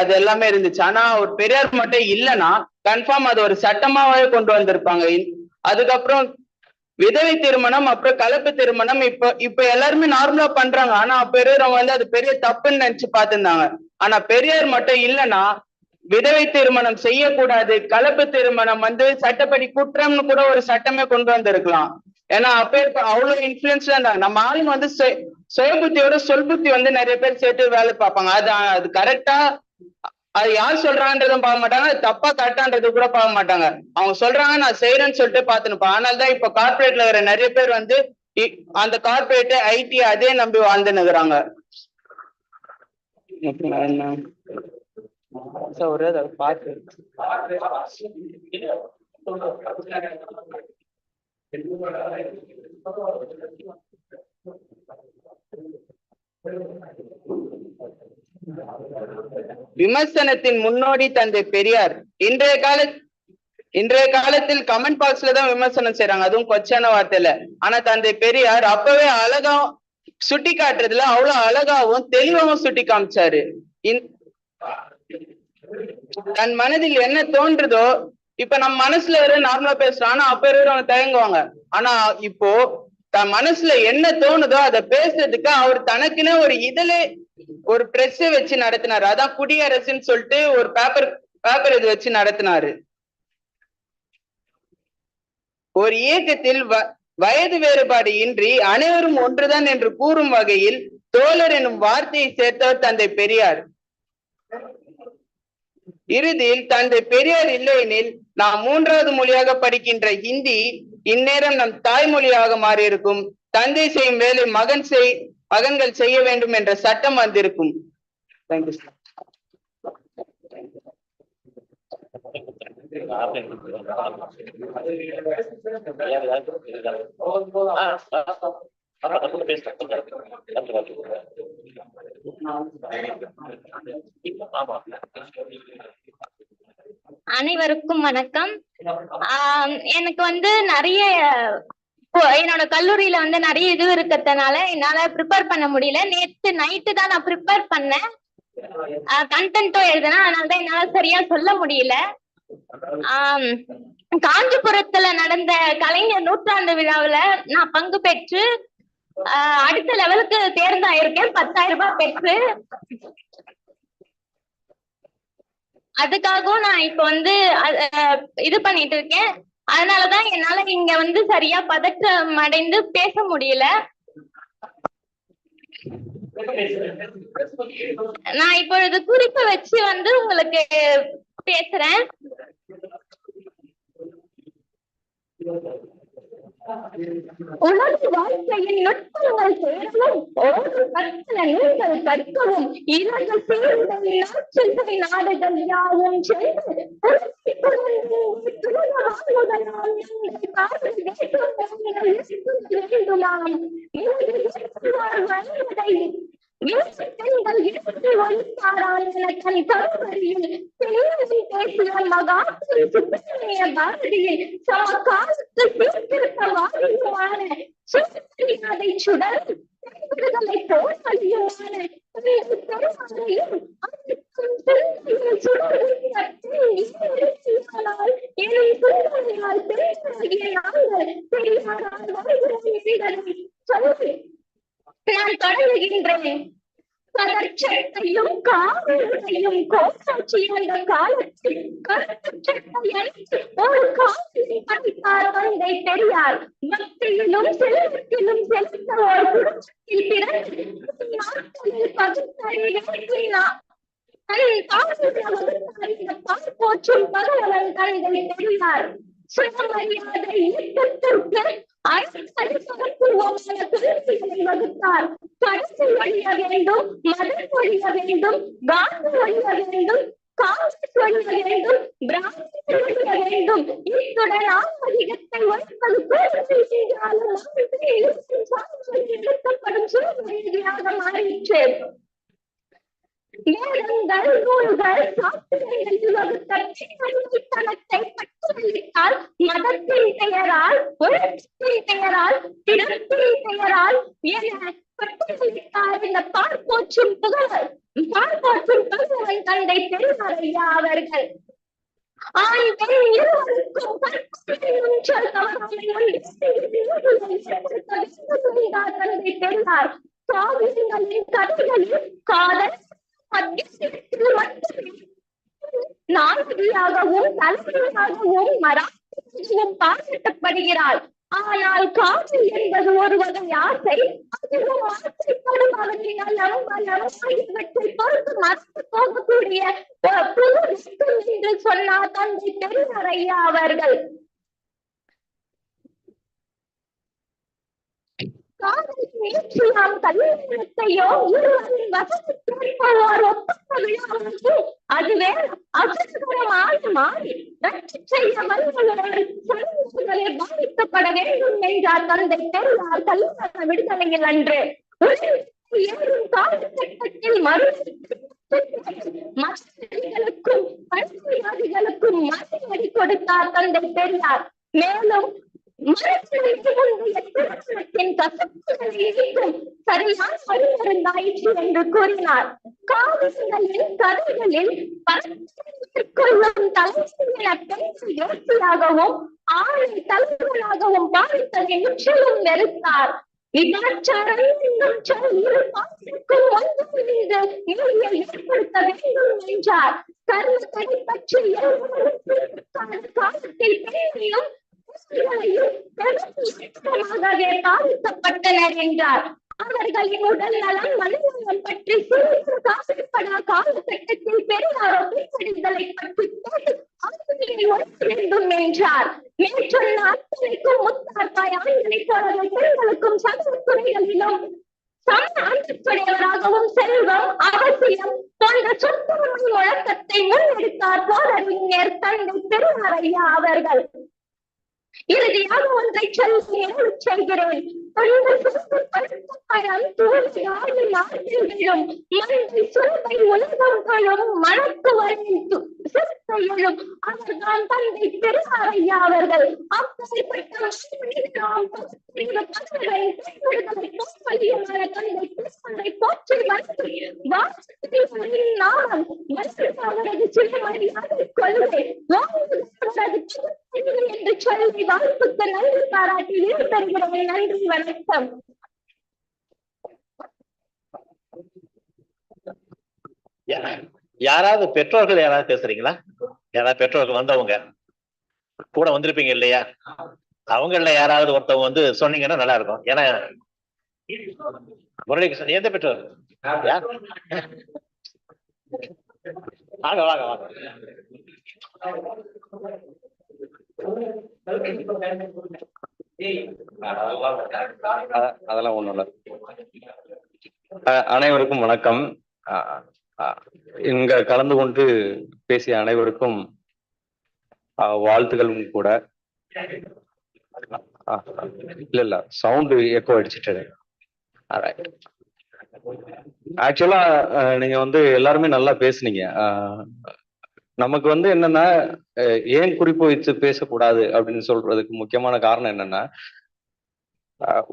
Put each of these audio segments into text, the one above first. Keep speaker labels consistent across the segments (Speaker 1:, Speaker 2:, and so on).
Speaker 1: அது எல்லாமே இருந்துச்சு. ஆனா ஒரு பெரியார் மட்டும் இல்லைன்னா கன்ஃபார்ம் அது ஒரு சட்டமாவே கொண்டு வந்திருப்பாங்க. அதுக்கப்புறம் விதவை திருமணம் அப்புறம் கலப்பு திருமணம் இப்ப இப்ப எல்லாருமே நார்மலா பண்றாங்க. ஆனா பெரியவங்க வந்து அது பெரிய தப்புன்னு நினைச்சு பார்த்திருந்தாங்க. ஆனா பெரியார் மட்டும் இல்லைன்னா விதவை திருமணம் செய்யக்கூடாது கலப்பு திருமணம் வந்து சட்டப்படி குற்றம்னு கூட ஒரு சட்டமே கொண்டு வந்திருக்கலாம். ஏன்னா அப்ப அவ்வளவு இன்ஃபுளுன்ஸ்ல இருந்தாங்க. நம்ம ஆளுங்க வந்து சுயபுத்தியோட சொல்புத்தி வந்து நிறைய பேர் சேர்த்து வேலை பார்ப்பாங்க. அது அது கரெக்டா அது யார் சொல்றான்றதும் பார்க்க மாட்டாங்க தப்பா கரெக்டான்றது கூட பார்க்க மாட்டாங்க. அவங்க சொல்றாங்க நான் செய்யறேன்னு சொல்லிட்டு பார்த்துனுப்பேன் அதனால தான் இப்ப கார்பரேட்ல இருக்கிற நிறைய பேர் வந்து இ- அந்த கார்பரேட் ஐடி அதே நம்பி வாழ்ந்துனுக்குறாங்க என்ன? பாத்து பார்த்து விமர்சனத்தின் முன்னோடி தந்தை பெரியார். இன்றைய கால இன்றைய காலத்தில் கமெண்ட் பாக்ஸ்ல தான் விமர்சனம் செய்றாங்க. அதுவும் கொச்சான வார்த்தையில. ஆனா தந்தை பெரியார் அப்பவே அழகா சுட்டி காட்டுறதுல அவ்வளவு அழகாவும் தெளிவாவும் சுட்டி காமிச்சாரு. தன் மனதில் என்ன தோன்றுதோ இப்ப நம்ம மனசுல வேற நார்மலா பேசுறோம். ஆனா அப்ப இருக்கிறவங்க தயங்குவாங்க. ஆனா இப்போ தன் மனசுல என்ன தோணுதோ அதை பேசுறதுக்கு அவர் தனக்குன்னு ஒரு இதுல ஒரு பிரஸ் வச்சு நடத்தினாரு. அதான் குடியரசுன்னு சொல்லிட்டு ஒரு பேப்பர் பேப்பர் இது வச்சு நடத்தினாரு. ஒரு இயக்கத்தில் வ- வயது வேறுபாடு இன்றி அனைவரும் ஒன்றுதான் என்று கூறும் வகையில் தோழர் எனும் வார்த்தையை சேர்த்தவர் தந்தை பெரியார். இறுதியில் தந்தை பெரியார் இல்லையெனில் நாம் மூன்றாவது மொழியாக படிக்கின்ற ஹிந்தி இந்நேரம் நம் தாய்மொழியாக மாறியிருக்கும். தந்தை செய்யும் வேலை மகன் செய் மகன்கள் செய்ய வேண்டும் என்ற சட்டம் வந்திருக்கும். தேங்க்யூ சார்
Speaker 2: அனைவருக்கும் வணக்கம். எனக்கு வந்து நிறைய என்னோட கல்லூரியில வந்து நிறைய இது இருக்கிறதுனால என்னால ப்ரிப்பேர் பண்ண முடியல. நேத்து நைட்டு தான் நான் ப்ரிப்பேர் பண்ணேன். கண்டென்ட்டும் எழுதினேன். அதனால தான் என்னால சரியா சொல்ல முடியல. காஞ்சிபுரத்துல நடந்த கலைஞர் நூற்றாண்டு விழாவுல நான் பங்கு பெற்று அடுத்த லெவலுக்கு தேர்ந்தாயிருக்கேன் பத்தாயிரம் ரூபாய் பெற்று. அதுக்காகவும் நான் இப்ப வந்து இது பண்ணிட்டு இருக்கேன். அதனாலதான் என்னால இங்க வந்து சரியா பதற்றம் அடைந்து பேச முடியல. நான் இப்பொழுது குறிப்பு வச்சு வந்து உங்களுக்கு பேசுறேன். உலக வாழ்க்கையின் நுட்பங்கள் தேடவும் ஓர் கற்ற நூல்கள் கற்கவும் இரண்டு சேர்ந்த நாட்கள் நாடுகள் யாவும் சென்று வேண்டுமாம். இன்று இயேசுவார் வருவதை இயேசு பெண்கள் எடுத்து ஒழித்தாரால் என தன் கருவறையில் பெண்களை பேசிய மகாத்ரி சுப்பிரமணிய பாரதியில் சமகாலத்து சீர்திருத்தவாதியுமான சுப்பிரமணியாதை சுடர் விடுதலை போராளியுமான பெருமாளையும் அதற்கும் பெருமையில் சுடர்விட்ட நான் தொடங்குகின்றேன் பதற்றத்தையும் காவலையும் கோசாட்சி அந்த காலத்தில் கருத்துச்சட்டை அணிந்து ஒரு காவிரி படித்தார் வந்தை பெரியார். மத்தியிலும் செல்வத்திலும் செலுத்த ஒரு குடும்பத்தில் பிறந்து நாட்களில் பகுத்தறிவினார் தன் தாழ்வுள்ள பால் போற்றும் பகவன் கலைகளை பெரியார். சுயமரியாதை இயக்கத்திற்கு வகுத்தார் கடைசி ஒழிய வேண்டும் மதம் ஒழிய வேண்டும் காந்தி ஒழிய வேண்டும் காங்கிரஸ் ஒழிய வேண்டும் பிராமணர் ஒழிய வேண்டும் இத்துடன் ஆன்மீகத்தை ஒழிப்பது கோரிக்கை எழுத்தப்படும் சூழ்நிலையாக மாறிற்று வேதங்கள் நூல்கள் சாஸ்திரங்களில் வகுத்த தனத்தை பற்றுவிட்டால் மதத்தின் பெயரால் ஒழுக்கத்தின் பெயரால் திறத்தின் பெயரால் என பற்றுவிட்டார் இந்த பார்ப்போற்றும் புகழ் பார்ப்போற்றும் புகழன் தந்தை பெருமறையா அவர்கள் ஆண் பெண் இருவருக்கும் தந்தை பெருமார் காவியங்களின் கதைகளில் காதல் மத்தியத்தில் தலைமையாகவும் மராட்டியாகவும் பாராட்டப்படுகிறாள். ஆனால் காதல் என்பது ஒரு வகை ஆசை. அதுவும் ஆசைப்படும் அவரின் நலம் பலம் ஆகியவற்றை பொறுத்து மறந்து போகக்கூடிய புது என்று சொன்னார் தந்தை பெருமறையா அவர்கள். காதல் நேற்று இருவரின் அதுவே மாறி செய்ய பாதிக்கப்பட வேண்டும் என்றார் தந்தை பெருமாள் கல்யாண விடுதலையில் அன்று உலகிற்கு ஏறும் காலகட்டத்தில் மறு மற்றவர்களுக்கும் பழமைவாதிகளுக்கும் மறுபடி கொடுத்தார் தந்தை பெரியார் மேலும் மறுபடியும் முந்தைய திருமணத்தின் என்று கூறினார் கதைகளில் பரப்பிற்குள்ளும் தலைமையின பெண்கள் யோசியாகவும் ஆணை தலைவராகவும் பாவித்ததை முற்றிலும் வெறுத்தார் என்னும் சொல் இரு ஒன்று மீது ஏற்படுத்த வேண்டும் என்றார் கர்மத்தை பற்றி காலத்தில் பாதிக்கப்பட்டனர் என்றார் அவர்களின் உடல் நலம் மனிதநலம் பற்றி சிறிது காசப்படா காலகட்டத்தில் பெரியார் ஒப்பிடுதலை பற்றி ஆசிரியை வேண்டும் என்றார். மேற்சொன்ன அத்தனைக்கும் முத்தாத்தாய் ஆண்களைப் போலவே பெண்களுக்கும் சமூக துறைகளிலும் சம அன்புடையவராகவும் செல்வம் அவசியம் போன்ற சொத்துரிமை முழக்கத்தை முன்னெடுத்தார் போதறிஞர் தந்தை பெருமாறையா அவர்கள். இறுதியாக ஒன்றை சொல்லி எழுதச் செய்கிறேன் தொண்டு சுருட்டு பழுத்த பழம் தூவி உலகம் தொழும் மணக்கு அவர்தான் தந்தை அவர்கள் தந்தை போற்றி வணங்கி வாசத்தின் நாமம் மற்றும் அவரது கொள்கை என்று சொல்லி வாழ்த்துக்கு நன்றி பாராட்டி விடைபெறுகிறேன் நன்றி வணக்கம்
Speaker 3: யாராவது பெற்றோர்கள் யாராவது பேசுறீங்களா? யாராவது பெற்றோர்கள் வந்தவங்க? கூட வந்திருப்பீங்க இல்லையா? அவங்கள யாராவது ஒருத்தவங்க வந்து சொன்னீங்கன்னா நல்லா இருக்கும். ஏன்னா முரளிகிருஷ்ணன் எந்த பெற்றோர்? யார்? வாங்க வாங்க வாங்க.
Speaker 4: அதெல்லாம் ஒண்ணும் இல்ல. அனைவருக்கும் வணக்கம். இங்க கலந்து கொண்டு பேசிய அனைவருக்கும் அ, வாழ்த்துக்களும் கூட. இல்ல இல்ல சவுண்டு எக்கோ அடிச்சுட்டு ஆக்சுவலா நீங்க வந்து எல்லாருமே நல்லா பேசுனீங்க. நமக்கு வந்து என்னன்னா ஏன் குறிப்பு வச்சு பேசக்கூடாது அப்படின்னு சொல்றதுக்கு முக்கியமான காரணம் என்னன்னா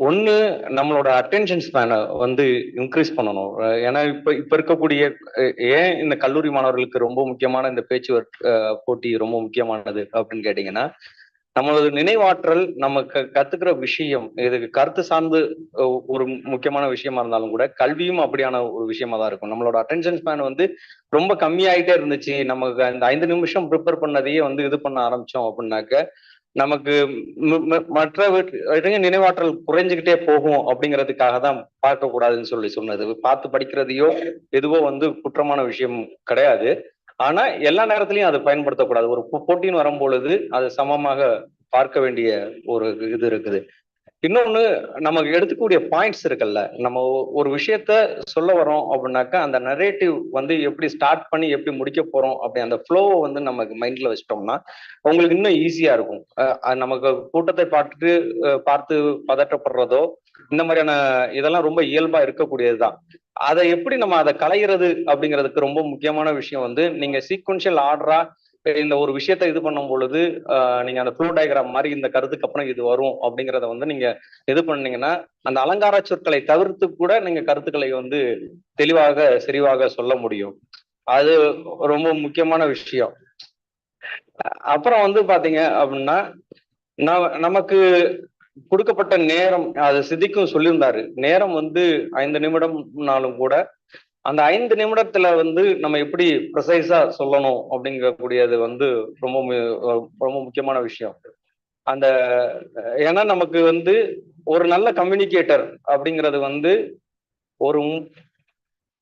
Speaker 4: ஒன்று நம்மளோட அட்டென்ஷன் ஸ்பேனை வந்து இன்க்ரீஸ் பண்ணணும். ஏன்னா இப்ப இப்ப இருக்கக்கூடிய ஏன் இந்த கல்லூரி மாணவர்களுக்கு ரொம்ப முக்கியமான இந்த பேச்சு போட்டி ரொம்ப முக்கியமானது அப்படின்னு கேட்டீங்கன்னா நம்மளது நினைவாற்றல் நம்ம க கத்துக்கிற விஷயம் இதுக்கு கருத்து சார்ந்து ஒரு முக்கியமான விஷயமா இருந்தாலும் கூட கல்வியும் அப்படியான ஒரு விஷயமா தான் இருக்கும். நம்மளோட அட்டென்ஷன் ஸ்பேன் வந்து ரொம்ப கம்மியாயிட்டே இருந்துச்சு. நமக்கு அந்த ஐந்து நிமிஷம் ப்ரிப்பேர் பண்ணதையே வந்து இது பண்ண ஆரம்பிச்சோம் அப்படின்னாக்க நமக்கு மற்ற வீட்டு நினைவாற்றல் குறைஞ்சுக்கிட்டே போகும் அப்படிங்கிறதுக்காக தான் பார்க்க கூடாதுன்னு சொல்லி சொன்னது. பார்த்து படிக்கிறதையோ எதுவோ வந்து குற்றமான விஷயம் கிடையாது. ஆனா எல்லா நேரத்திலையும் அதை பயன்படுத்தக்கூடாது. ஒரு போட்டின்னு வரும்பொழுது அது சமமாக பார்க்க வேண்டிய ஒரு இது இருக்குது. இன்னொன்னு நமக்கு எடுத்துக்கூடிய பாயிண்ட்ஸ் இருக்குல்ல. நம்ம ஒரு விஷயத்த சொல்ல வரோம் அப்படின்னாக்கா அந்த நரேட்டிவ் வந்து எப்படி ஸ்டார்ட் பண்ணி எப்படி முடிக்க போறோம் அப்படி அந்த ஃப்ளோவை வந்து நமக்கு மைண்ட்ல வச்சிட்டோம்னா உங்களுக்கு இன்னும் ஈஸியா இருக்கும். நமக்கு கூட்டத்தை பார்த்துட்டு பார்த்து பதற்றப்படுறதோ இந்த மாதிரியான இதெல்லாம் ரொம்ப இயல்பா இருக்கக்கூடியதுதான். அதை எப்படி நம்ம அதை களையிறது அப்படிங்கிறதுக்கு ரொம்ப முக்கியமான விஷயம் வந்து நீங்க சீக்வன்ஷியல் ஆர்டரா இந்த ஒரு விஷயத்த இது பண்ணும் பொழுது ஆஹ் நீங்க அந்த ஃப்ளோ டயக்ராம் மாதிரி இந்த கருத்துக்கு அப்புறம் இது வரும் அப்படிங்கிறத வந்து நீங்க இது பண்ணீங்கன்னா அந்த அலங்கார சொற்களை தவிர்த்து கூட நீங்க கருத்துக்களை வந்து தெளிவாக செறிவாக சொல்ல முடியும். அது ரொம்ப முக்கியமான விஷயம். அப்புறம் வந்து பாத்தீங்க அப்படின்னா நமக்கு கொடுக்கப்பட்ட நேரம் அது சிதிக்கும் சொல்லியிருந்தாரு. நேரம் வந்து ஐந்து நிமிடம்னாலும் கூட அந்த ஐந்து நிமிடத்துல வந்து நம்ம எப்படி ப்ரிசைஸா சொல்லணும் அப்படிங்கக்கூடியது வந்து ரொம்ப மு- ரொம்ப முக்கியமான விஷயம். அந்த ஏன்னா நமக்கு வந்து ஒரு நல்ல கம்யூனிகேட்டர் அப்படிங்கிறது வந்து ஒரு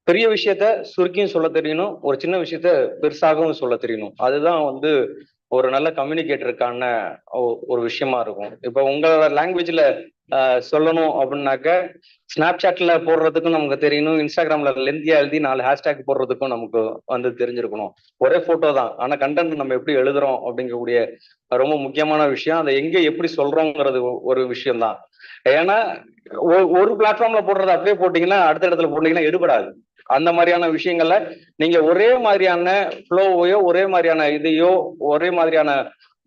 Speaker 4: பெரிய விஷயத்த சுருக்கியும் சொல்ல தெரியணும் ஒரு சின்ன விஷயத்த பெருசாகவும் சொல்ல தெரியணும். அதுதான் வந்து ஒரு நல்ல கம்யூனிகேட்டருக்கான ஒ- ஒரு விஷயமா இருக்கும். இப்போ உங்களோட லாங்குவேஜ்ல சொல்லணும் அப்படின்னாக்க ஸ்னாப் சாட்ல போடுறதுக்கும் நமக்கு தெரியணும் இன்ஸ்டாகிராம்ல லெந்தியா எழுதி நாலு ஹேஷ்டேக் போடுறதுக்கும் நமக்கு வந்து தெரிஞ்சிருக்கணும். ஒரே போட்டோ தான். ஆனா கண்டென்ட் நம்ம எப்படி எழுதுறோம் அப்படிங்கக்கூடிய ரொம்ப முக்கியமான விஷயம். அதை எங்க எப்படி சொல்றோங்கிறது ஒரு விஷயம் தான் ஏன்னா ஒரு பிளாட்ஃபார்ம்ல போடுறத அப்படியே போட்டீங்கன்னா அடுத்த இடத்துல போட்டீங்கன்னா எடுபடாது. அந்த மாதிரியான விஷயங்கள்ல நீங்க ஒரே மாதிரியான ஃப்ளோவையோ ஒரே மாதிரியான இதையோ ஒரே மாதிரியான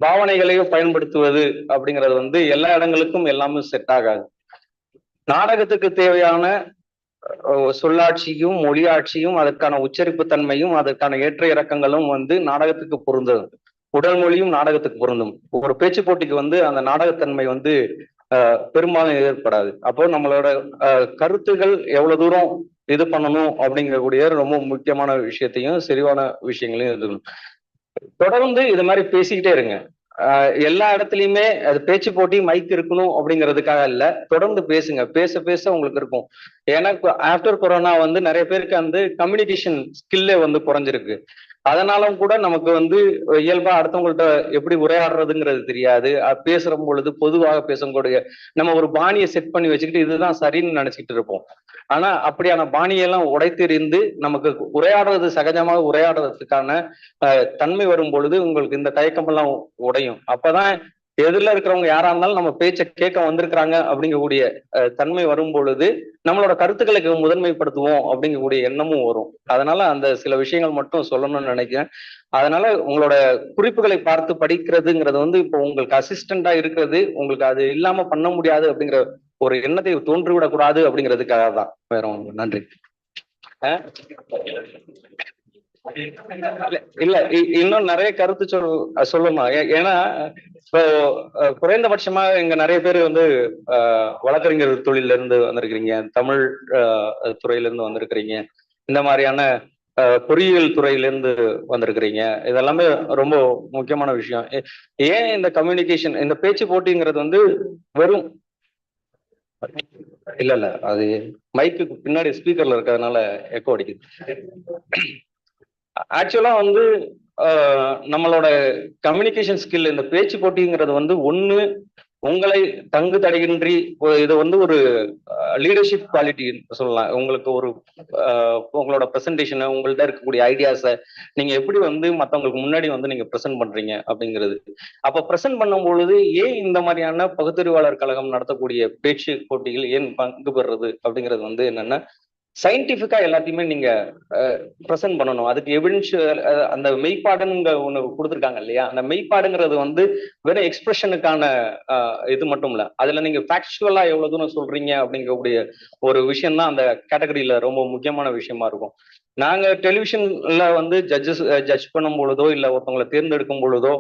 Speaker 4: பாவனைகளையோ பயன்படுத்துவது அப்படிங்கிறது வந்து எல்லா இடங்களுக்கும் எல்லாமே செட் ஆகாது. நாடகத்துக்கு தேவையான அஹ், சொல்லாட்சியும் மொழியாட்சியும் அதற்கான உச்சரிப்பு தன்மையும் அதற்கான ஏற்ற இறக்கங்களும் வந்து நாடகத்துக்கு பொருந்தும். உடல் மொழியும் நாடகத்துக்கு பொருந்தும். ஒரு பேச்சு போட்டிக்கு வந்து அந்த நாடகத்தன்மை வந்து பெரும்பாலும் ஏற்படாது. அப்போ நம்மளோட அஹ், கருத்துகள் எவ்வளவு தூரம் இது பண்ணணும் அப்படிங்கக்கூடிய ரொம்ப முக்கியமான விஷயத்தையும் சரிவான விஷயங்களையும் இருக்கணும் தொடர்ந்து இது மாதிரி பேசிக்கிட்டே இருங்க. ஆஹ் எல்லா இடத்துலயுமே அது பேச்சு போட்டி மைக் இருக்கணும் அப்படிங்கிறதுக்காக இல்ல. தொடர்ந்து பேசுங்க. பேச பேச உங்களுக்கு இருக்கும். ஏன்னா ஆஃப்டர் கொரோனா வந்து நிறைய பேருக்கு வந்து கம்யூனிகேஷன் ஸ்கில்லே வந்து குறைஞ்சிருக்கு. அதனாலும் கூட நமக்கு வந்து இயல்பா அடுத்தவங்கள்ட்ட எப்படி உரையாடுறதுங்கிறது தெரியாது. பேசுற பொழுது பொதுவாக பேசக்கூடிய நம்ம ஒரு பாணியை செட் பண்ணி வச்சுக்கிட்டு இதுதான் சரின்னு நினைச்சிட்டு இருப்போம். ஆனா அப்படியான பாணியெல்லாம் உடைத்தெறிந்து நமக்கு உரையாடுறது சகஜமாக உரையாடுறதுக்கான தன்மை வரும் பொழுது உங்களுக்கு இந்த தயக்கமெல்லாம் உடையும். அப்பதான் எதிரில் இருக்கிறவங்க யாரா இருந்தாலும் நம்ம பேச்சை கேட்க வந்திருக்கிறாங்க அப்படிங்கக்கூடிய தன்மை வரும் பொழுது நம்மளோட கருத்துக்களுக்கு முதன்மைப்படுத்துவோம் அப்படிங்கக்கூடிய எண்ணமும் வரும். அதனால அந்த சில விஷயங்கள் மட்டும் சொல்லணும்னு நினைக்கிறேன். அதனால உங்களோட குறிப்புகளை பார்த்து படிக்கிறதுங்கிறது வந்து இப்போ உங்களுக்கு அசிஸ்டண்டா இருக்கிறது உங்களுக்கு அது இல்லாம பண்ண முடியாது அப்படிங்கிற ஒரு எண்ணத்தை தோன்றிவிடக் கூடாது அப்படிங்கிறதுக்காக தான் வேற ஒன்று நன்றி இல்ல, இ- இன்னும் நிறைய கருத்து சொல் சொல்லணும் ஏன்னா இப்போ குறைந்தபட்சமா இங்க நிறைய பேர் வந்து வழக்கறிஞர் தொழில இருந்து வந்திருக்கிறீங்க தமிழ் துறையில இருந்து வந்திருக்கிறீங்க இந்த மாதிரியான பொறியியல் துறையில இருந்து வந்திருக்கிறீங்க இதெல்லாமே ரொம்ப முக்கியமான விஷயம். ஏன் இந்த கம்யூனிகேஷன் இந்த பேச்சு போட்டிங்கிறது வந்து வெறும் இல்ல இல்ல அது மைக்கு பின்னாடி ஸ்பீக்கர்ல இருக்கிறதுனால எக்கோ அடிக்குது. ஆக்சுவலா வந்து ஆஹ், நம்மளோட கம்யூனிகேஷன் ஸ்கில் இந்த பேச்சு போட்டிங்கிறது வந்து ஒன்று உங்களை தங்கு தடையின்றி இது வந்து ஒரு லீடர்ஷிப் குவாலிட்டி சொல்லலாம். உங்களுக்கு ஒரு ஆஹ், உங்களோட ப்ரெசன்டேஷனை உங்கள்ட்ட இருக்கக்கூடிய ஐடியாஸை நீங்க எப்படி வந்து மத்தவங்களுக்கு முன்னாடி வந்து நீங்க ப்ரெசென்ட் பண்றீங்க அப்படிங்கிறது. அப்ப ப்ரெசென்ட் பண்ணும் பொழுது ஏன் இந்த மாதிரியான பகுத்தறிவாளர் கழகம் நடத்தக்கூடிய பேச்சு போட்டிகள் ஏன் பங்கு பெறுறது அப்படிங்கிறது வந்து என்னன்னா சயின்டிஃபிக்காக எல்லாத்தையுமே நீங்க ப்ரெசென்ட் பண்ணணும். அதுக்கு எவிடன்ஸ் அந்த மெய்ப்பாடுங்க ஒண்ணு கொடுத்துருக்காங்க இல்லையா? அந்த மெய்ப்பாடுங்கிறது வந்து வெறும் எக்ஸ்பிரஷனுக்கான இது மட்டும் இல்ல. அதுல நீங்க ஃபேக்சுவலா எவ்வளவு தூரம் சொல்றீங்க அப்படிங்கக்கூடிய ஒரு விஷயம் தான் அந்த கேட்டகரியில ரொம்ப முக்கியமான விஷயமா இருக்கும். நாங்க டெலிவிஷன்ல வந்து ஜட்ஜஸ் ஜட்ஜ் பண்ணும் பொழுதோ இல்ல ஒருத்தவங்களை தேர்ந்தெடுக்கும் பொழுதோ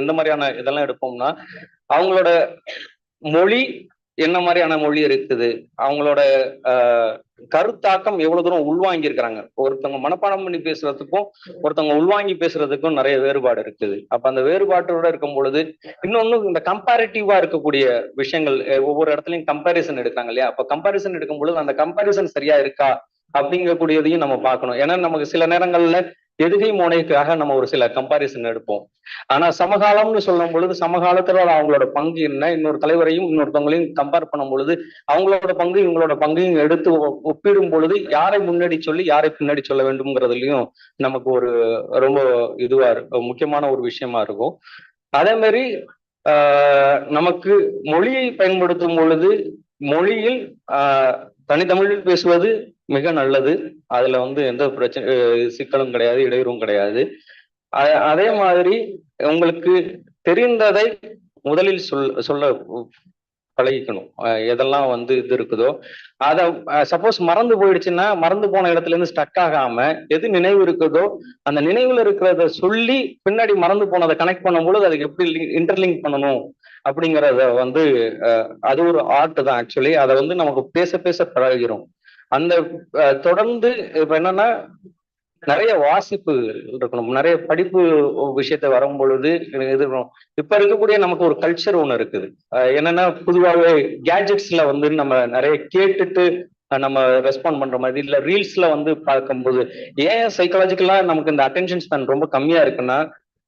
Speaker 4: எந்த மாதிரியான இதெல்லாம் எடுப்போம்னா அவங்களோட மொழி என்ன மாதிரியான மொழி இருக்குது? அவங்களோட கருத்தாக்கம் எவ்வளவு தூரம் உள்வாங்கி இருக்கிறாங்க ஒருத்தவங்க மனப்பாடம் பண்ணி பேசுறதுக்கும் ஒருத்தவங்க உள்வாங்கி பேசுறதுக்கும் நிறைய வேறுபாடு இருக்குது. அப்ப அந்த வேறுபாட்டோட இருக்கும் பொழுது இன்னொன்னு இந்த கம்பேரிட்டிவா இருக்கக்கூடிய விஷயங்கள் ஒவ்வொரு இடத்துலயும் கம்பாரிசன் எடுக்கிறாங்க இல்லையா? அப்ப கம்பாரிசன் எடுக்கும் பொழுது அந்த கம்பாரிசன் சரியா இருக்கா? அப்படிங்கக்கூடியதையும் நம்ம பார்க்கணும். ஏன்னா நமக்கு சில நேரங்கள்ல எதுகை மோனைக்காக நம்ம ஒரு சில கம்பாரிசன் எடுப்போம். ஆனா சமகாலம்னு சொல்லும் பொழுது சமகாலத்துல அவங்களோட பங்கு என்ன? இன்னொரு தலைவரையும் இன்னொருத்தவங்களையும் கம்பேர் பண்ணும் பொழுது அவங்களோட பங்கு இவங்களோட பங்கையும் எடுத்து ஒப்பிடும் பொழுது யாரை முன்னாடி சொல்லி யாரை பின்னாடி சொல்ல வேண்டும்ங்கிறதுலயும் நமக்கு ஒரு ரொம்ப இதுவா இருக்கும் முக்கியமான ஒரு விஷயமா இருக்கும். அதே மாதிரி ஆஹ் நமக்கு மொழியை பயன்படுத்தும் பொழுது மொழியில் ஆஹ் தனித்தமிழில் பேசுவது மிக நல்லது. அதுல வந்து எந்த பிரச்சனை சிக்கலும் கிடையாது இடையூறும் கிடையாது. அதே மாதிரி உங்களுக்கு தெரிந்ததை முதலில் சொல் சொல்ல பழகிக்கணும். எதெல்லாம் வந்து இது இருக்குதோ. அதை சப்போஸ் மறந்து போயிடுச்சுன்னா மறந்து போன இடத்துல இருந்து ஸ்டக் ஆகாம எது நினைவு இருக்குதோ அந்த நினைவுல இருக்கிறத சொல்லி பின்னாடி மறந்து போனதை கனெக்ட் பண்ணும்போது அதுக்கு எப்படி இன்டர்லிங்க் பண்ணணும்? அப்படிங்கிறத வந்து அது ஒரு ஆர்ட் தான் ஆக்சுவலி அதை வந்து நமக்கு பேச பேச பழகிறோம் அந்த தொடர்ந்து இப்ப என்னன்னா நிறைய வாசிப்பு இருக்கணும். நிறைய படிப்பு விஷயத்த வரும் பொழுது இது இப்ப இருக்கக்கூடிய நமக்கு ஒரு கல்ச்சர் ஒண்ணு இருக்குது. அஹ், என்னன்னா பொதுவாகவே கேஜெட்ஸ்ல வந்து நம்ம நிறைய கேட்டுட்டு நம்ம ரெஸ்பாண்ட் பண்ற மாதிரி இல்ல ரீல்ஸ்ல வந்து பார்க்கும்போது ஏன் சைக்காலஜிக்கலா நமக்கு இந்த அட்டென்ஷன் ஸ்பேன் ரொம்ப கம்மியா இருக்குன்னா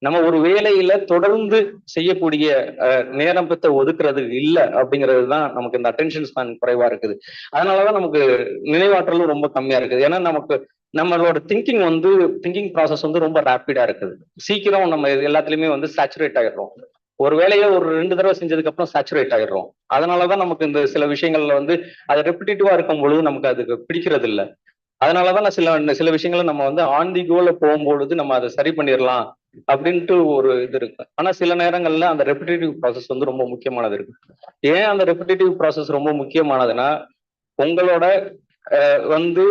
Speaker 4: நம்ம ஒரு வேலையில தொடர்ந்து செய்யக்கூடிய அஹ், நேரம் பத்த ஒதுக்குறது இல்லை அப்படிங்கிறது தான் நமக்கு இந்த அட்டென்ஷன் ஸ்பேன் குறைவா இருக்குது. அதனாலதான் நமக்கு நினைவாற்றலும் ரொம்ப கம்மியா இருக்குது. ஏன்னா நமக்கு நம்மளோட திங்கிங் வந்து திங்கிங் ப்ராசஸ் வந்து ரொம்ப ரேப்பிடா இருக்குது. சீக்கிரம் நம்ம எல்லாத்துலயுமே வந்து சேச்சுரேட் ஆயிடுறோம். ஒரு வேலையை ஒரு ரெண்டு தடவை செஞ்சதுக்கு அப்புறம் சேச்சுரேட் ஆயிடுறோம். அதனாலதான் நமக்கு இந்த சில விஷயங்கள்ல வந்து அது ரெப்பிட்டேட்டிவா இருக்கும் பொழுது நமக்கு அதுக்கு பிடிக்கிறது இல்லை அதனாலதான் சில சில விஷயங்களை நம்ம வந்து ஆன் தி கோல போகும்பொழுது நம்ம அதை சரி பண்ணிடலாம் அப்படின்ட்டு ஒரு இது இருக்கு. ஆனா சில நேரங்கள்ல அந்த ரெப்பிட்டேட்டிவ் ப்ராசஸ் வந்து ரொம்ப முக்கியமானது இருக்கு. ஏன் அந்த ரெப்பிட்டேட்டிவ் ப்ராசஸ் ரொம்ப முக்கியமானதுன்னா உங்களோட அஹ், வந்து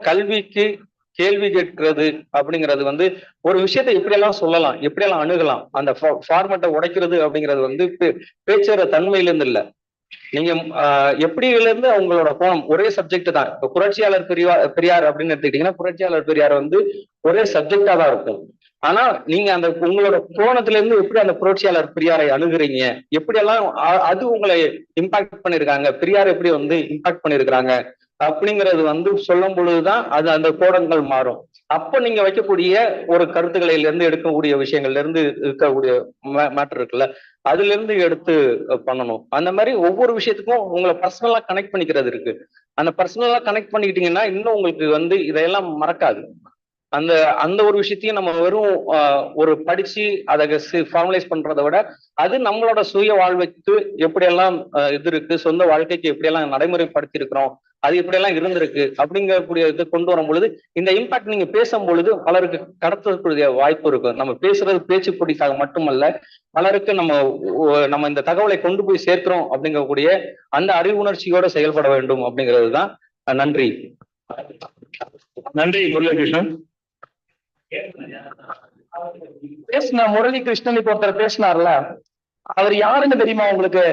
Speaker 4: கல்விக்கு கேள்வி கேட்கிறது அப்படிங்கிறது வந்து ஒரு விஷயத்தை எப்படியெல்லாம் சொல்லலாம் எப்படியெல்லாம் அணுகலாம் அந்த ஃபார்மேட்டை உடைக்கிறது அப்படிங்கிறது வந்து பேச்சுற தன்மையில இருந்து இல்ல. நீங்க எப்படில எப்படியில இருந்து அவங்களோட கோணம்? ஒரே சப்ஜெக்ட் தான். இப்ப புரட்சியாளர் பெரியார் பெரியார் அப்படின்னு எடுத்துக்கிட்டீங்கன்னா புரட்சியாளர் பெரியார் வந்து ஒரே சப்ஜெக்டா தான் இருக்கும். ஆனா நீங்க அந்த உங்களோட கோணத்துல இருந்து எப்படி அந்த புரட்சியாளர் பெரியாரை அணுகுறீங்க? எப்படியெல்லாம் அது உங்களை இம்பாக்ட் பண்ணிருக்காங்க? பெரியார் எப்படி வந்து இம்பாக்ட் பண்ணிருக்காங்க அப்படிங்கிறது வந்து சொல்லும் பொழுதுதான் அது அந்த கோடங்கள் மாறும். அப்ப நீங்க வைக்கக்கூடிய ஒரு கருத்துக்களையில இருந்து எடுக்கக்கூடிய விஷயங்கள்ல இருந்து இருக்கக்கூடிய மேட்டர் இருக்குல்ல. அதுல இருந்து எடுத்து பண்ணணும். அந்த மாதிரி ஒவ்வொரு விஷயத்துக்கும் உங்களை பர்சனலா கனெக்ட் பண்ணிக்கிறது இருக்கு. அந்த பர்சனலா கனெக்ட் பண்ணிக்கிட்டீங்கன்னா இன்னும் உங்களுக்கு வந்து இதையெல்லாம் மறக்காது. அந்த அந்த ஒரு விஷயத்தையும் நம்ம வெறும் ஆஹ், ஒரு படிச்சு அதை ஃபார்மலைஸ் பண்றதை விட அது நம்மளோட சுய வாழ்வுக்கு எப்படியெல்லாம் இது இருக்கு சொந்த வாழ்க்கைக்கு எப்படியெல்லாம் நடைமுறைப்படுத்தி இருக்கிறோம் அது எப்படியெல்லாம் இருந்திருக்கு அப்படிங்கக்கூடிய இது கொண்டு வரும் பொழுது இந்த இம்பாக்ட் நீங்க பேசும் பொழுது பலருக்கு கடத்தக்கூடிய வாய்ப்பு இருக்கும். நம்ம பேசுறது பேச்சு போட்டிக்காக மட்டுமல்ல பலருக்கு நம்ம நம்ம இந்த தகவலை கொண்டு போய் சேர்க்கிறோம் அப்படிங்கக்கூடிய அந்த அறிவுணர்ச்சியோட செயல்பட வேண்டும் அப்படிங்கிறது தான். நன்றி.
Speaker 5: நன்றி முரளிகிருஷ்ணன். பேசின முரளி கிருஷ்ணன் இப்போ ஒருத்தர் பேசினார்ல அவர் யாருன்னு தெரியுமா உங்களுக்கு?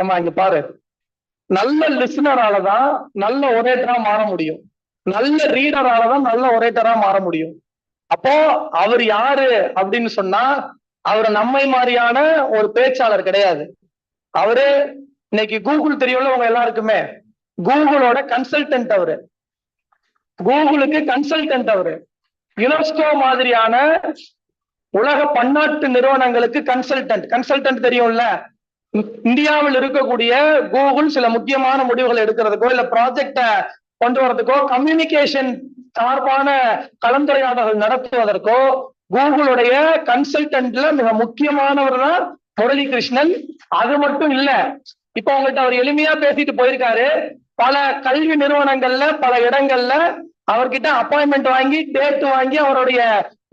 Speaker 5: ஏமா இங்க பாரு. நல்ல லிசனரால தான் நல்ல ஒரேட்டரா மாற முடியும். நல்ல ரீடரால தான் நல்ல ஒரேட்டரா மாற முடியும். அப்போ அவர் யாரு அப்படின்னு சொன்னா அவர் நம்மை மாதிரியான ஒரு பேச்சாளர் கிடையாது. அவரு இன்னைக்கு கூகுள் தெரியும்ல உங்க எல்லாருக்குமே? கூகுளோட கன்சல்டன்ட் அவரு. கூகுளுக்கு கன்சல்டன்ட் அவரு. யுனெஸ்கோ மாதிரியான உலக பன்னாட்டு நிறுவனங்களுக்கு கன்சல்டன்ட் கன்சல்டன்ட் தெரியும்ல? இந்தியாவில் இருக்கக்கூடிய கூகுள் சில முக்கியமான முடிவுகளை எடுக்கிறதுக்கோ இல்ல ப்ராஜெக்ட கொண்டு வரதுக்கோ கம்யூனிகேஷன் சார்பான கலந்துரையாடல்கள் நடத்துவதற்கோ கூகுளுடைய கன்சல்டன்ட்ல மிக முக்கியமானவர் தான் முரளி கிருஷ்ணன் அது மட்டும் இல்ல இப்ப உங்கள்கிட்ட அவர் எளிமையா பேசிட்டு போயிருக்காரு. பல கல்வி நிறுவனங்கள்ல பல இடங்கள்ல அவர்கிட்ட அப்பாயின்மெண்ட் வாங்கி டேட் வாங்கி அவருடைய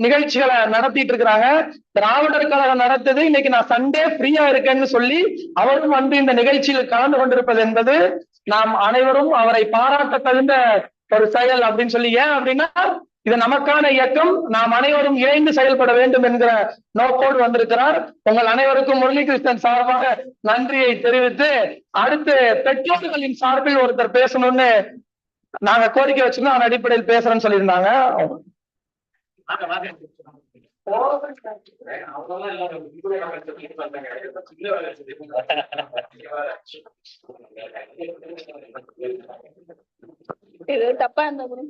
Speaker 5: நிகழ்ச்சிகளை நடத்திட்டு இருக்கிறாங்க. திராவிடர் கழகம் நடத்தது. இன்னைக்கு நான் சண்டே ஃப்ரீயா இருக்கேன்னு சொல்லி அவரும் வந்து இந்த நிகழ்ச்சியில் கலந்து கொண்டிருப்பது என்பது நாம் அனைவரும் அவரை பாராட்ட தகுந்த ஒரு செயல் அப்படின்னு சொல்லி ஏன் அப்படின்னா இது நமக்கான இயக்கம். நாம் அனைவரும் இணைந்து செயல்பட வேண்டும் என்கிற நோக்கோடு வந்திருக்கிறார். உங்கள் அனைவருக்கும் முரளிகிருஷ்ணன் சார்பாக நன்றியை தெரிவித்து அடுத்து பெற்றோர்களின் சார்பில் ஒருத்தர் பேசணும்னு நாங்க கோரிக்கை வச்சிருந்தோம். அதன் அடிப்படையில் பேசுறேன்னு சொல்லியிருந்தாங்க.
Speaker 2: இது தப்பா இருந்தா கூட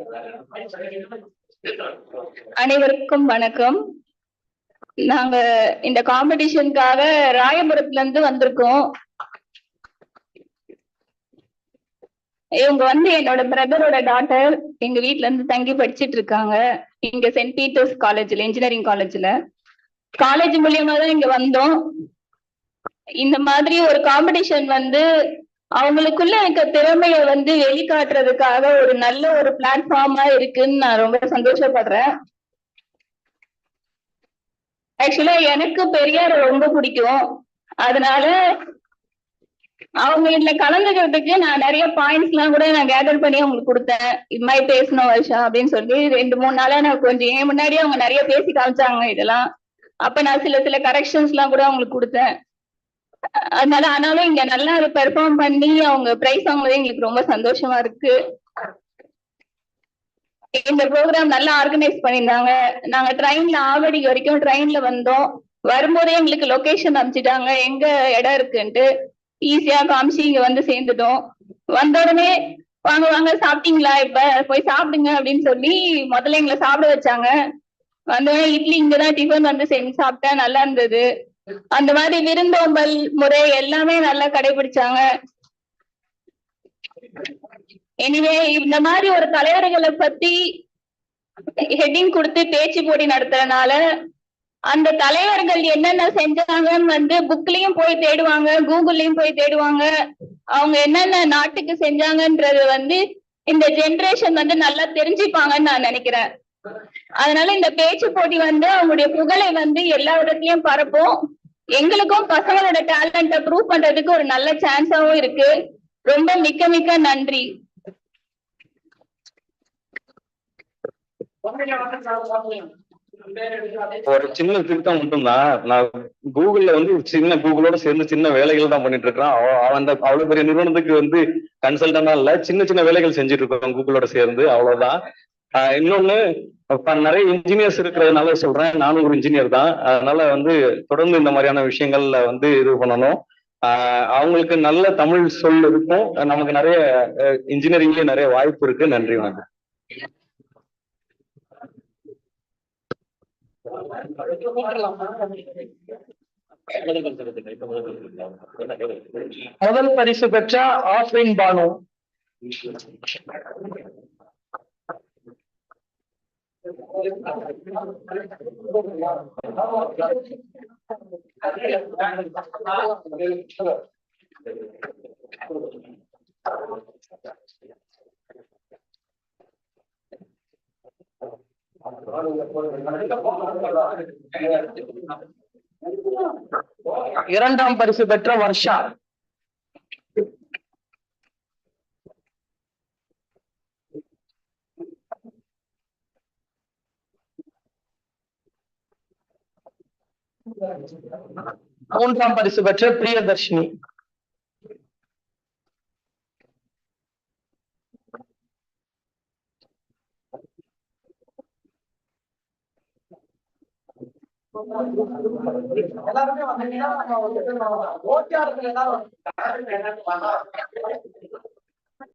Speaker 2: அனைவருக்கும் வணக்கம். நாங்க இந்த காம்படிஷனுக்காக ராயபுரத்துல இருந்து வந்திருக்கோம். இவங்க வந்து என்னோட பிரதரோட டாட்டர் எங்க வீட்ல இருந்து தங்கி படிச்சிட்டு இருக்காங்க. இங்க சென்ட் பீட்டர்ஸ் காலேஜ்ல இன்ஜினியரிங் காலேஜ்ல காலேஜ் மூலியமா தான் இங்க வந்தோம். இந்த மாதிரி ஒரு காம்படிஷன் வந்து
Speaker 6: அவங்களுக்குள்ள இருக்க திறமைய வந்து வெளிக்காட்டுறதுக்காக ஒரு நல்ல ஒரு பிளாட்ஃபார்மா இருக்குன்னு நான் ரொம்ப சந்தோஷப்படுறேன். ஆக்சுவலா எனக்கு பெரியார ரொம்ப பிடிக்கும். அதனால அவங்க இதுல கலந்துக்கிறதுக்கு நான் நிறைய பாயிண்ட்ஸ் எல்லாம் கூட நான் கேதர் பண்ணி அவங்களுக்கு கொடுத்தேன். இது மாதிரி பேசணும் வருஷம் அப்படின்னு சொல்லி ரெண்டு மூணு நாளா நான் கொஞ்சம் ஏன் முன்னாடியே அவங்க நிறைய பேசி காமிச்சாங்க இதெல்லாம். அப்ப நான் சில சில கரெக்ஷன்ஸ் எல்லாம் கூட அவங்களுக்கு கொடுத்தேன். அதனால ஆனாலும் இங்க நல்லா பெர்ஃபார்ம் பண்ணி அவங்க பிரைஸ் வாங்குறது எங்களுக்கு ரொம்ப சந்தோஷமா இருக்கு. இந்த ப்ரோக்ராம் நல்லா ஆர்கனைஸ் பண்ணியிருந்தாங்க. நாங்க ட்ரெயின்ல ஆவடி வரைக்கும் ட்ரெயின்ல வந்தோம். வரும்போதே எங்களுக்கு லொகேஷன் அனுப்பிச்சிட்டாங்க. எங்க இடம் இருக்குன்ட்டு. ஈஸியா காமிச்சு இங்க வந்து சேர்ந்துட்டோம். வந்த உடனே வாங்க வாங்க சாப்பிட்டீங்களா? இப்ப போய் சாப்பிடுங்க அப்படின்னு சொல்லி முதல்ல எங்களை சாப்பிட வச்சாங்க. வந்த உடனே இட்லி இங்கதான் டிஃபன் வந்து செஞ்சு சாப்பிட்டேன். நல்லா இருந்தது. அந்த மாதிரி விருந்தோம்பல் முறை எல்லாமே நல்லா கடைபிடிச்சாங்க. எனிவே இந்த மாதிரி ஒரு தலைவர்களை பத்தி ஹெட்டிங் கொடுத்து பேச்சு போட்டி நடத்துறதுனால அந்த தலைவர்கள் என்னென்ன செஞ்சாங்கன்னு வந்து புக்லயும் போய் தேடுவாங்க கூகுள்லயும் போய் தேடுவாங்க. அவங்க என்னென்ன நாட்டுக்கு செஞ்சாங்கன்றது வந்து இந்த ஜெனரேஷன் வந்து நல்லா தெரிஞ்சுப்பாங்கன்னு நான் நினைக்கிறேன். அதனால இந்த பேச்சு போட்டி வந்து அவங்களுடைய புகழை வந்து எல்லா இடத்துலயும் பரப்பும். எங்களுக்கும் பசங்களோட டேலண்ட ப்ரூவ் பண்றதுக்கு ஒரு நல்ல சான்ஸாவும் இருக்கு. ரொம்ப மிக்க மிக்க நன்றி.
Speaker 4: ஒரு சின்ன திருத்தம் மட்டும்தான் நான் கூகுள்ல வந்து சின்ன கூகுளோட சேர்ந்து சின்ன வேலைகள் தான் பண்ணிட்டு இருக்கிறான். அவன் அந்த அவ்வளவு பெரிய நிறுவனத்துக்கு வந்து கன்சல்டன்டா இல்ல. சின்ன சின்ன வேலைகள் செஞ்சுட்டு இருக்கோம் கூகுளோட சேர்ந்து. அவ்வளவுதான். ஆஹ் இன்னொன்னு நிறைய இன்ஜினியர்ஸ் இருக்கிறதுனால சொல்றேன். நானும் ஒரு இன்ஜினியர் தான். அதனால வந்து தொடர்ந்து இந்த மாதிரியான விஷயங்கள்ல வந்து இது பண்ணணும். ஆஹ் அவங்களுக்கு நல்ல தமிழ் சொல் இருக்கும். நமக்கு நிறைய இன்ஜினியரிங்லயும் நிறைய வாய்ப்பு இருக்கு. நன்றி வணக்கம்.
Speaker 5: முதல் பரிசு பெற்ற ஆஃப்ரின் பானு. இரண்டாம் பரிசு பெற்ற வர்ஷா. மூன்றாம் பரிசு பெற்ற பிரியதர்ஷினி. எல்லாருமே வந்தீங்கன்னா ஓட்டியாளர்கள் எல்லாரும்